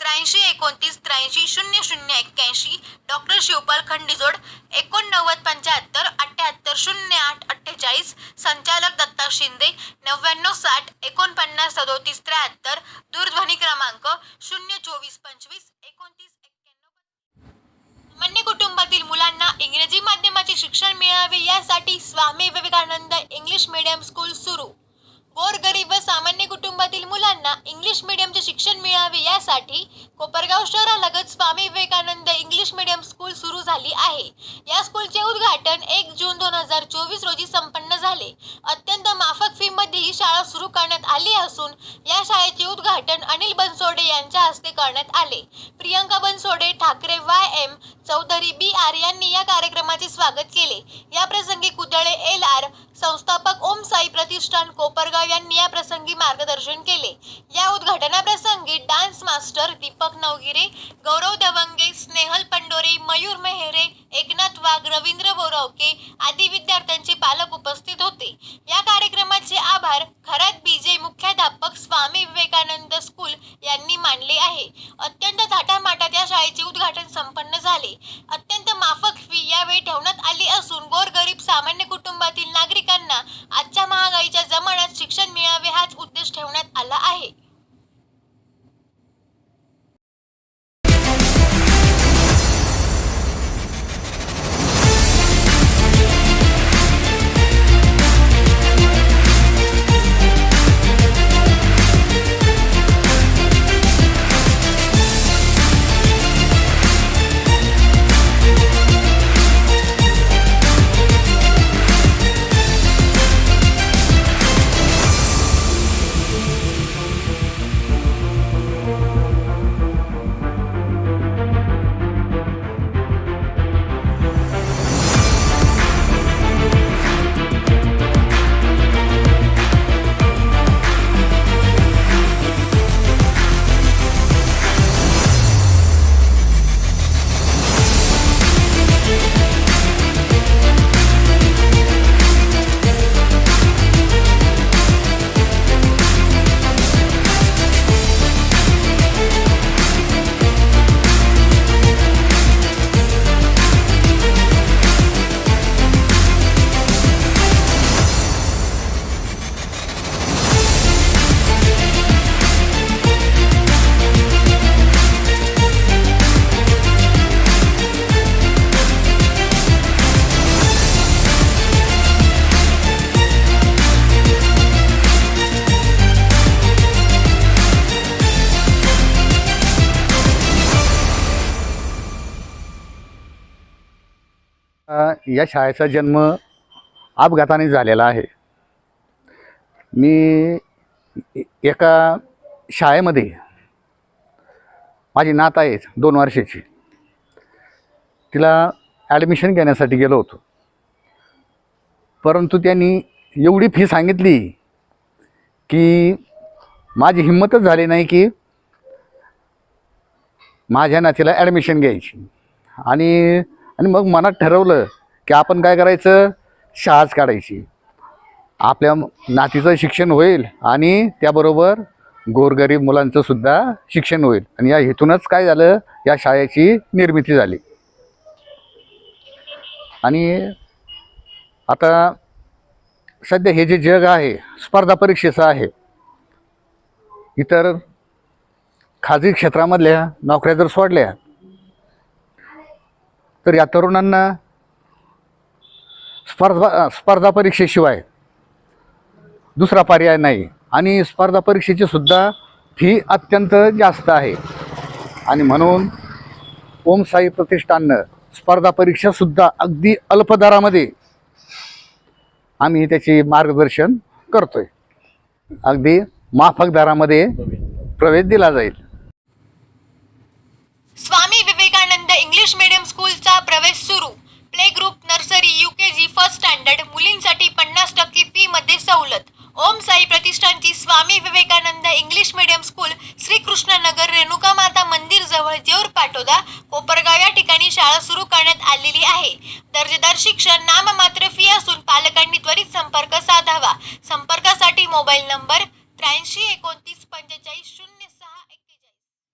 त्र्याऐंशी एकोणतीस त्र्याऐंशी शून्य शून्य एक्क्याऐंशी डॉक्टर शिवपाल खंडीजोड एकोणनव्वद पंच्याहत्तर अठ्ठ्याहत्तर शून्य आठ अठ्ठेचाळीस संचालक दत्ता शिंदे नव्याण्णव साठ एकोणपन्नास सदोतीस त्र्याहत्तर दूरध्वनी क्रमांक शून्य चोवीस पंचवीस एकोणतीस एक्क्याण्णव. सामान्य कुटुंबातील मुलांना इंग्रजी माध्यमाचे शिक्षण मिळावे यासाठी Swami Vivekanand English medium school सामान्य कुटुंबातील मुलांना इंग्लिश मीडियमचे शिक्षण मिळावे यासाठी Kopargaon शहरालगत Swami Vivekanand English medium school सुरू झाली आहे. या स्कूलचे उद्घाटन एक जून दोन हजार चोवीस रोजी संपन्न झाले. अत्यंत माफक फीमध्ये ही शाळा सुरू करण्यात आली असून या शाळेचे उद्घाटन अनिल बनसोडे यांच्या हस्ते करण्यात आले. Priyanka Bansode Thakare Y M Chaudhari B R यांनी या कार्यक्रमाचे स्वागत केले. या प्रसंगी कुदळे एल आर संस्थापक ओम साई प्रतिष्ठान कोपरगाव यांनी या प्रसंगी मार्गदर्शन केले. या उद्घाटनाप्रसंगी डान्स मास्टर दीपक नवगिरे गौरव दवंगे स्नेहल पंडोरे मयूर मेहरे एकनाथ वाघ रवींद्र बोरावके आदी विद्यार्थ्यांचे पालक उपस्थित होते. या कार्यक्रमाचे आभार खरात बीजे मुख्याध्यापक स्वामी विवेकानंद स्कूल यांनी मानले आहे. अत्यंत थाटामाटात या शाळेचे उद्घाटन संपन्न झाले. अत्यंत माफक फी यावेळी ठेवण्यात आली असून गोरगरीब सामान्य कुटुंबातील या शाळेचा जन्म अपघाताने झालेला आहे. मी एका शाळेमध्ये माझी नात आहे दोन वर्षाची. तिला ॲडमिशन घेण्यासाठी गेलो होतो. परंतु त्यांनी एवढी फी सांगितली की माझी हिंमतच झाली नाही की माझ्या नातीला ॲडमिशन घ्यायची. आणि आणि मग मनात ठरवलं की आपण काय करायचं? शाळाच काढायची. आपल्या नातीचं शिक्षण होईल आणि त्याबरोबर गोरगरीब मुलांचं सुद्धा शिक्षण होईल. आणि या हेतूनच काय झालं? या शाळेची निर्मिती झाली. आणि आता सध्या हे जे जग आहे स्पर्धा परीक्षेचं आहे इतर खाजगी क्षेत्रामधल्या नोकऱ्या जर सोडल्या तर या तरुणांना स्पर्धा स्पर्धा परीक्षेशिवाय दुसरा पर्याय नाही. आणि स्पर्धा परीक्षेची सुद्धा फी अत्यंत जास्त आहे. आणि म्हणून ओम साई प्रतिष्ठाननं स्पर्धा परीक्षासुद्धा अगदी अल्प दरामध्ये आम्ही त्याची मार्गदर्शन करतोय. अगदी माफक दरामध्ये प्रवेश दिला जाईल. स्वामी विवेकानंद इंग्लिश मीडियम स्कूलचा प्रवेश सुरू. Play group nursery UKG first standard मुलींसाठी पन्नास टक्के फी मध्ये सवलत. Om Sai प्रतिष्ठानची Swami Vivekanand English medium school Shrikrishnanagar Renuka Mata Mandir जवळ जेवर पाटोदा कोपरगाव या ठिकाणी शाळा सुरू करण्यात आलेली आहे. दर्जेदार शिक्षण नाममात्र फी असून पालकांनी त्वरित संपर्क साधावा. संपर्कासाठी मोबाईल नंबर त्र्याऐंशी एकोणतीस पंचेचाळीस शून्य